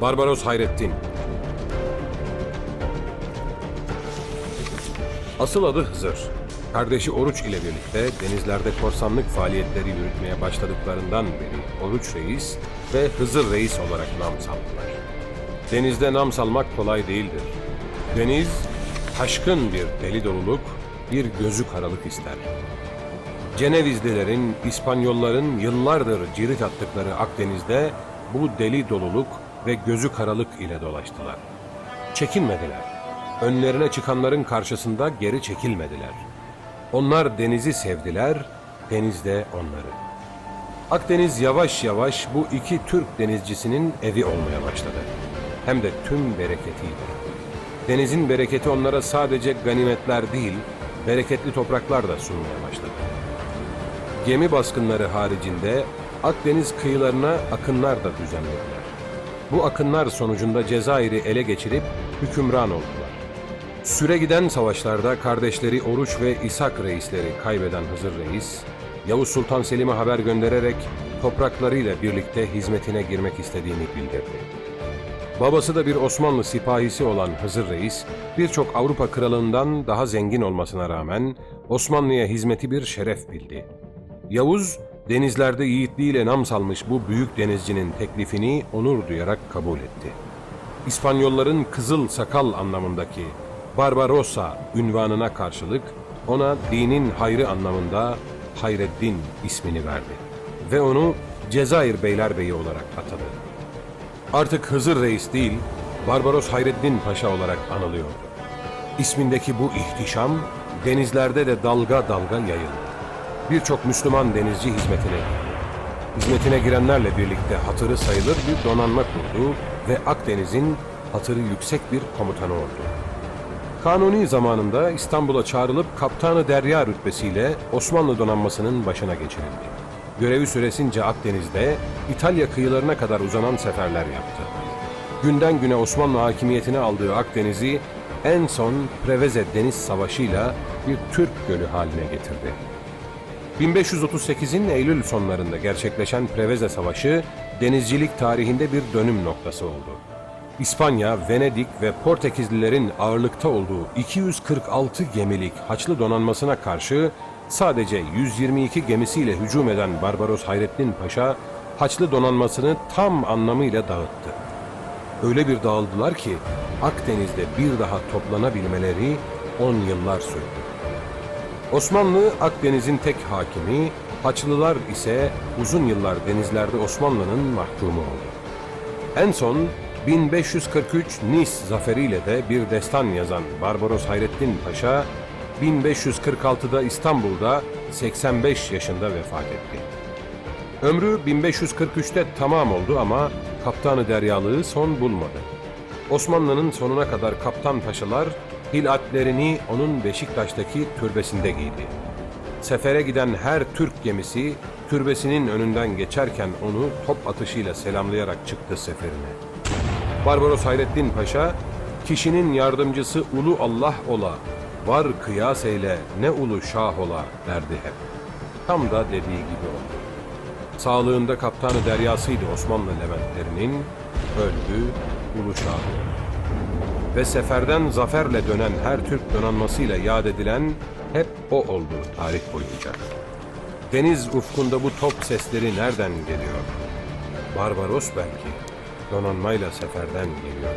Barbaros Hayrettin. Asıl adı Hızır. Kardeşi Oruç ile birlikte denizlerde korsanlık faaliyetleri yürütmeye başladıklarından beri Oruç Reis ve Hızır Reis olarak nam saldılar. Denizde nam salmak kolay değildir. Deniz, taşkın bir deli doluluk, bir gözü karalık ister. Cenevizlilerin, İspanyolların yıllardır cirit attıkları Akdeniz'de bu deli doluluk ve gözü karalık ile dolaştılar. Çekinmediler. Önlerine çıkanların karşısında geri çekilmediler. Onlar denizi sevdiler, deniz de onları. Akdeniz yavaş yavaş bu iki Türk denizcisinin evi olmaya başladı. Hem de tüm bereketiyle. Denizin bereketi onlara sadece ganimetler değil, bereketli topraklar da sunmaya başladı. Gemi baskınları haricinde Akdeniz kıyılarına akınlar da düzenlediler. Bu akınlar sonucunda Cezayir'i ele geçirip hükümran oldular. Süre giden savaşlarda kardeşleri Oruç ve İshak reisleri kaybeden Hızır Reis, Yavuz Sultan Selim'e haber göndererek topraklarıyla birlikte hizmetine girmek istediğini bildirdi. Babası da bir Osmanlı sipahisi olan Hızır Reis, birçok Avrupa kralından daha zengin olmasına rağmen Osmanlı'ya hizmeti bir şeref bildi. Yavuz, denizlerde yiğitliğiyle nam salmış bu büyük denizcinin teklifini onur duyarak kabul etti. İspanyolların kızıl sakal anlamındaki Barbarossa ünvanına karşılık ona dinin hayrı anlamında Hayreddin ismini verdi ve onu Cezayir Beylerbeyi olarak atadı. Artık Hızır Reis değil, Barbaros Hayreddin Paşa olarak anılıyordu. İsmindeki bu ihtişam denizlerde de dalga dalga yayıldı. Birçok Müslüman denizci hizmetine girdi. Hizmetine girenlerle birlikte hatırı sayılır bir donanma kurdu ve Akdeniz'in hatırı yüksek bir komutanı oldu. Kanuni zamanında İstanbul'a çağrılıp kaptanı derya rütbesiyle Osmanlı donanmasının başına geçirildi. Görevi süresince Akdeniz'de İtalya kıyılarına kadar uzanan seferler yaptı. Günden güne Osmanlı hakimiyetine aldığı Akdeniz'i en son Preveze Deniz Savaşı'yla bir Türk gölü haline getirdi. 1538'in Eylül sonlarında gerçekleşen Preveze Savaşı denizcilik tarihinde bir dönüm noktası oldu. İspanya, Venedik ve Portekizlilerin ağırlıkta olduğu 246 gemilik Haçlı donanmasına karşı sadece 122 gemisiyle hücum eden Barbaros Hayrettin Paşa Haçlı donanmasını tam anlamıyla dağıttı. Öyle bir dağıldılar ki Akdeniz'de bir daha toplanabilmeleri 10 yıllar sürdü. Osmanlı Akdeniz'in tek hakimi, Haçlılar ise uzun yıllar denizlerde Osmanlı'nın mahkumu oldu. En son 1543 Nis zaferiyle de bir destan yazan Barbaros Hayrettin Paşa, 1546'da İstanbul'da 85 yaşında vefat etti. Ömrü 1543'te tamam oldu ama kaptanı deryalığı son bulmadı. Osmanlı'nın sonuna kadar kaptan paşalar hilatlerini onun Beşiktaş'taki türbesinde giydi. Sefere giden her Türk gemisi türbesinin önünden geçerken onu top atışıyla selamlayarak çıktı seferine. Barbaros Hayrettin Paşa, kişinin yardımcısı ulu Allah ola, var kıyas eyle ne ulu şah ola derdi hep. Tam da dediği gibi oldu. Sağlığında kaptanı deryasıydı Osmanlı Leventlerinin, öldü, ulu şah oldu. Ve seferden zaferle dönen her Türk donanmasıyla yad edilen hep o oldu tarih boyunca. Deniz ufkunda bu top sesleri nereden geliyor? Barbaros belki, donanmayla seferden geliyor.